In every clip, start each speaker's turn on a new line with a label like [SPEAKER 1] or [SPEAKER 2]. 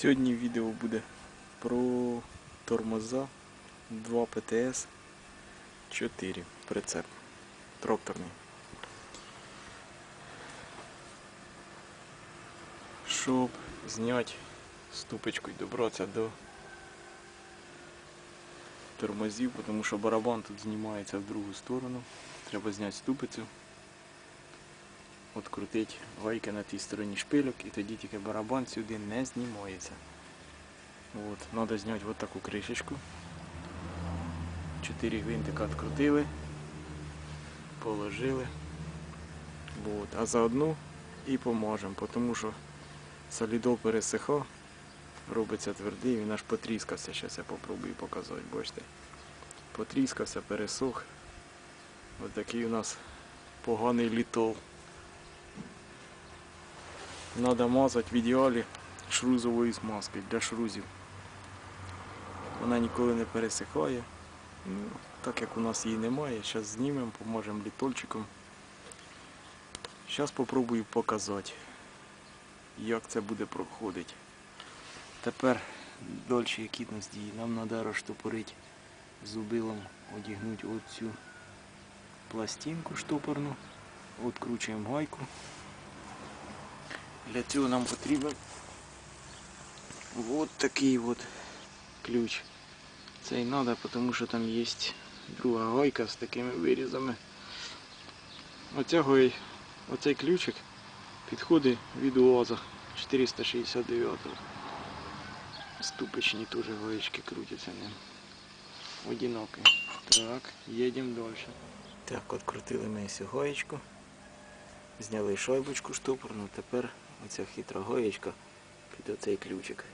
[SPEAKER 1] Сьогодні відео буде про тормоза 2 ПТС 4 прицеп тракторний. Щоб зняти ступочку і добратися до тормозів, тому що барабан тут знімається в другу сторону. Треба зняти ступицю, открутити гайки на тій стороні шпильок і тоді тільки барабан сюди не знімається. От, треба зняти от таку кришечку. Чотири гвинтика відкрутили, положили. От, а заодно і поможемо, тому що солідол пересихав, робиться твердий, він аж потріскався. Зараз я попробую показати, бачите. Потріскався, пересох. Ось такий у нас поганий літол. Надо мазати в ідеалі шрузовою смазкою для шрузів. Вона ніколи не пересихає. Ну, так як у нас її немає, зараз знімемо, поможемо літольчиком. Зараз попробую показати, як це буде проходити. Тепер дольше які нас дії. Нам треба розштопорити зубилом, одягнути оцю пластинку штопорну, відкручуємо гайку. Для цього нам потрібен вот такий от ключ. Це і треба, тому що там є друга гайка з такими вирізами. Оця гай, оцей ключик підходить від УАЗа 469. Ступичні теж гаєчки крутяться ним. Одинокі. Так, їдемо далі. Так, открутили ми всю гаєчку. Зняли шайбочку штопорну, тепер оця хитра гаєчка під оцей ключик.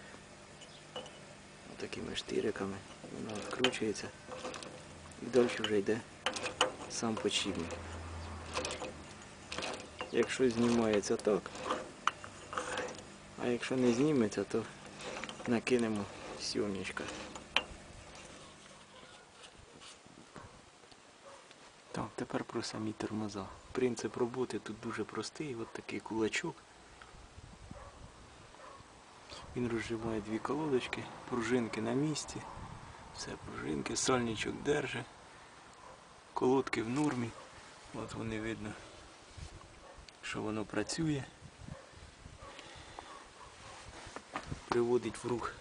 [SPEAKER 1] Отакими штириками вона відкручується і далі вже йде сам подшипник. Якщо знімається так, а якщо не зніметься, то накинемо сьомничка. Тепер про самі тормоза. Принцип роботи тут дуже простий, от такий кулачок. Він розжимає дві колодочки, пружинки на місці. Все, пружинки, сальничок держить. Колодки в нормі. От вони видно, що воно працює. Приводить в рух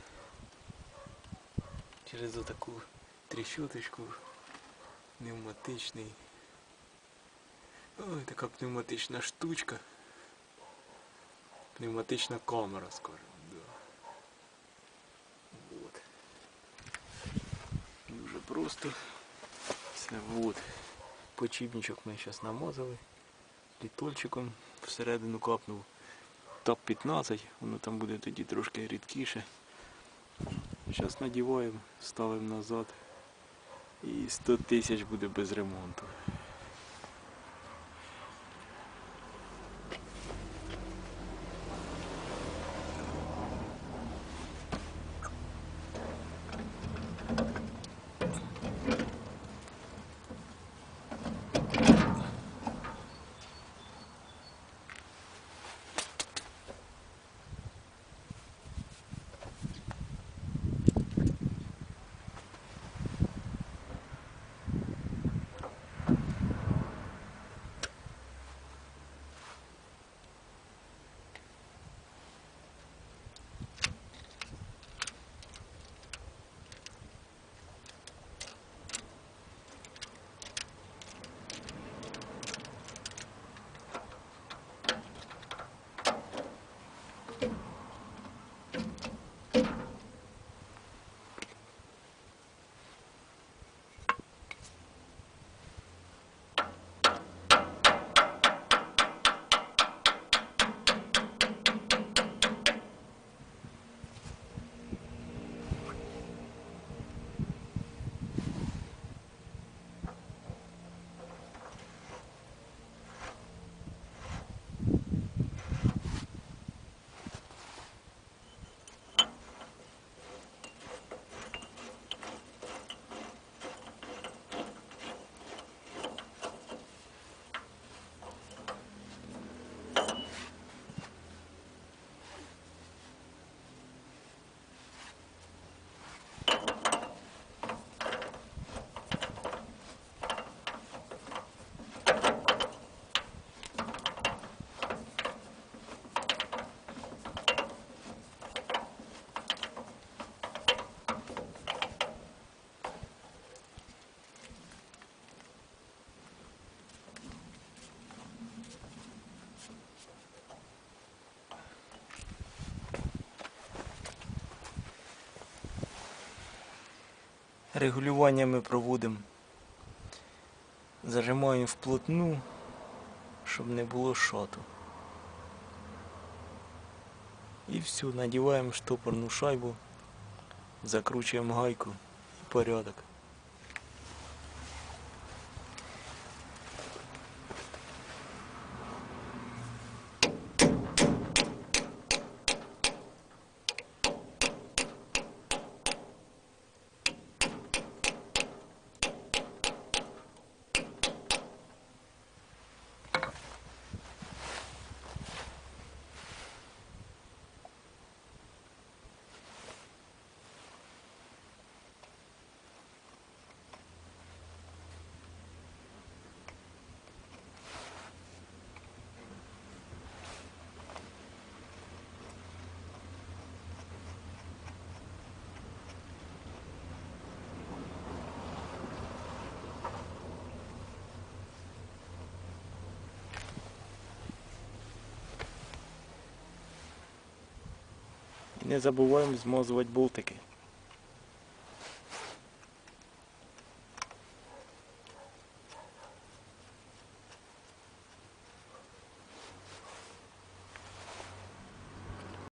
[SPEAKER 1] через отаку тріщоточку. Пневматичний. Ой, така пневматична штучка. Пневматична камера, скажімо. Да. Вот. Дуже просто. Все, вот. Почіпничок ми зараз намазали. Літольчиком всередину капнув. Топ 15, воно там буде тоді трошки рідкіше. Зараз надіваємо, ставимо назад. І 100 тисяч буде без ремонту. Регулювання ми проводимо. Зажимаємо вплотну, щоб не було шоту. І все, надіваємо штопорну шайбу, закручуємо гайку і порядок. Не забуваємо змазувати болтики.